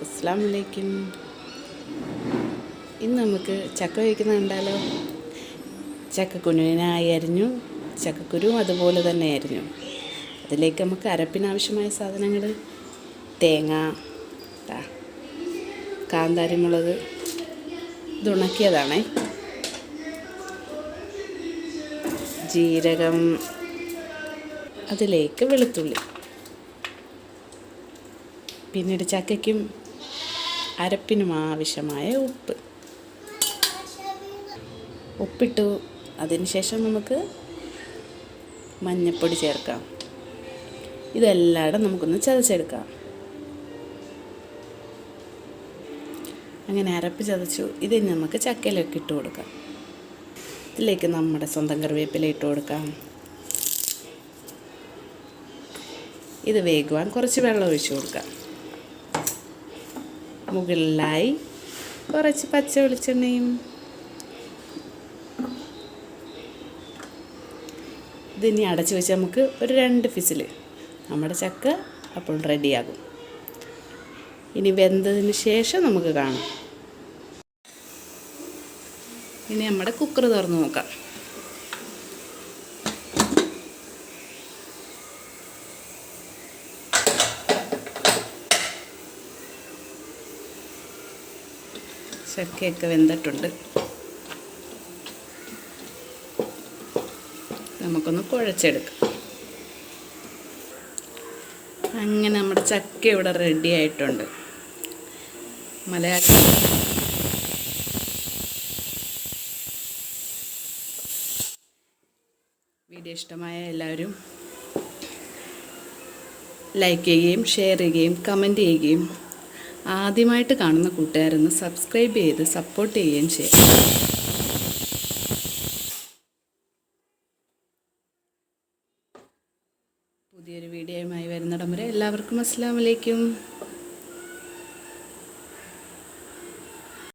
അസ്സാം വലൈക്കും ഇന്ന് നമുക്ക് ചക്ക വയ്ക്കുന്നുണ്ടല്ലോ കണ്ടാലോ? ചക്കക്കുരുവിനായി അരിഞ്ഞു ചക്കക്കുരുവും അതുപോലെ തന്നെ അരിഞ്ഞു. അതിലേക്ക് നമുക്ക് അരപ്പിനാവശ്യമായ സാധനങ്ങൾ തേങ്ങ കാന്താരി കാന്താരിമുളക് ഇത് ഉണക്കിയതാണേ. ജീരകം അതിലേക്ക് വെളുത്തുള്ളി. പിന്നീട് ചക്കയ്ക്കും അരപ്പിനും ആവശ്യമായ ഉപ്പ്. ഉപ്പിട്ടു. അതിനുശേഷം നമുക്ക് മഞ്ഞൾപ്പൊടി ചേർക്കാം. ഇതെല്ലാടും നമുക്കൊന്ന് ചതച്ചെടുക്കാം. അങ്ങനെ അരപ്പ് ചതച്ചു. ഇതിന് നമുക്ക് ചക്കയിലൊക്കെ ഇട്ട് കൊടുക്കാം. ഇതിലേക്ക് നമ്മുടെ സ്വന്തം കറിവേപ്പില ഇട്ട് കൊടുക്കാം. ഇത് വേകുവാൻ കുറച്ച് വെള്ളം ഒഴിച്ചു കൊടുക്കാം. മുകളിലായി കുറച്ച് പച്ച വെളിച്ചെണ്ണയും ഇതിനി അടച്ചു വെച്ച് നമുക്ക് ഒരു രണ്ട് ഫിസിൽ നമ്മുടെ ചക്ക അപ്പോൾ റെഡിയാകും. ഇനി വെന്തതിന് ശേഷം നമുക്ക് കാണാം. ഇനി നമ്മുടെ കുക്കർ തുറന്ന് നോക്കാം. ചക്കയൊക്കെ വെന്തിട്ടുണ്ട്. നമുക്കൊന്ന് കുഴച്ചെടുക്കാം. അങ്ങനെ നമ്മുടെ ചക്ക ഇവിടെ റെഡി ആയിട്ടുണ്ട്. മലയാള വീഡിയോ ഇഷ്ടമായ എല്ലാവരും ലൈക്ക് ചെയ്യുകയും ഷെയർ ചെയ്യുകയും കമന്റ് ചെയ്യുകയും ആദ്യമായിട്ട് കാണുന്ന കൂട്ടുകാരൊന്ന് സബ്സ്ക്രൈബ് ചെയ്ത് സപ്പോർട്ട് ചെയ്യുകയും ചെയ്യാം. പുതിയൊരു വീഡിയോയുമായി വരുന്നിടം വരെ എല്ലാവർക്കും അസ്സാം വലൈക്കും